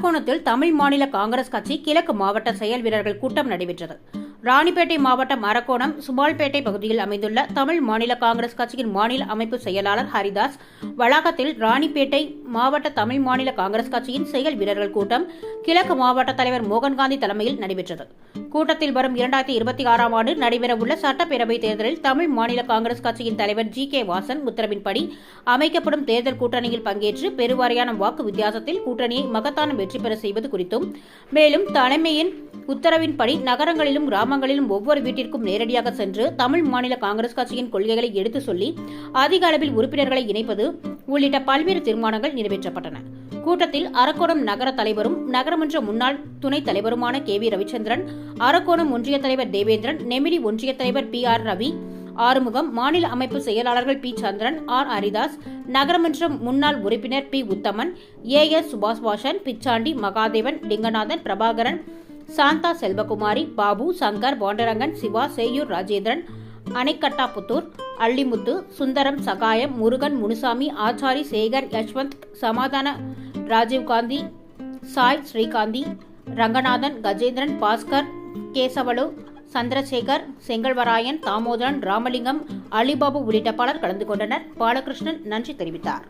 அரக்கோணத்தில் தமிழ் மாநில காங்கிரஸ் கட்சி கிழக்கு மாவட்ட செயல் வீரர்கள் கூட்டம் நடைபெற்றது. ராணிப்பேட்டை மாவட்டம் அரக்கோணம் சுபால்பேட்டை பகுதியில் அமைந்துள்ள தமிழ் மாநில காங்கிரஸ் கட்சியின் மாநில அமைப்பு செயலாளர் ஹரிதாஸ் வளாகத்தில் ராணிப்பேட்டை மாவட்ட தமிழ் மாநில காங்கிரஸ் கட்சியின் செயல் வீரர்கள் கூட்டம் கிழக்கு மாவட்ட தலைவர் மோகன்காந்தி தலைமையில் நடைபெற்றது. கூட்டத்தில் வரும் இரண்டாயிரத்தி இருபத்தி ஆறாம் ஆண்டு நடைபெறவுள்ள சட்டப்பேரவை தேர்தலில் தமிழ் மாநில காங்கிரஸ் கட்சியின் தலைவர் ஜி கே வாசன் உத்தரவின்படி அமைக்கப்படும் தேர்தல் கூட்டணியில் பங்கேற்று பெருவாரியான வாக்கு வித்தியாசத்தில் கூட்டணியை மகத்தான வெற்றி பெற செய்வது குறித்தும் மேலும் தலைமையின் உத்தரவின்படி நகரங்களிலும் கிராமங்களிலும் ஒவ்வொரு வீட்டிற்கும் நேரடியாக சென்று தமிழ் மாநில காங்கிரஸ் கட்சியின் கொள்கைகளை எடுத்து சொல்லி அதிக அளவில் உறுப்பினர்களை இணைப்பது உள்ளிட்ட பல்வேறு தீர்மானங்கள் நிறைவேற்றப்பட்டன. கூட்டத்தில் அரக்கோணம் நகர தலைவரும் நகரமன்ற முன்னாள் துணைத் தலைவருமான கே. வி. ரவிச்சந்திரன் அரக்கோணம் ஒன்றிய தலைவர் தேவேந்திரன் நெமிலி ஒன்றிய தலைவர் பி. ஆர். ரவி ஆறுமுகம் மாநில அமைப்பு செயலாளர்கள் பி. சந்திரன் ஆர். ஹரிதாஸ் நகரமன்ற முன்னாள் உறுப்பினர் P. Uthaman A. S. Subash Vasan Pichandi Mahadevan Linganathan Prabhakaran Shantha Selvakumari Babu Shankar Pandarangan Siva Seyur Rajendran Anaikattaputhur Allimuthu Sundaram Sahayam Murugan Munusamy Achari Sekar Yashwant சமாதான ராஜீவ்காந்தி சாய் ஸ்ரீகாந்தி ரங்கநாதன் கஜேந்திரன் பாஸ்கர் கேசவலு சந்திரசேகர் செங்கல்வராயன் தாமோதரன் ராமலிங்கம் அலிபாபு உள்ளிட்ட பலர் கலந்து கொண்டனர். பாலகிருஷ்ணன் நன்றி தெரிவித்தார்.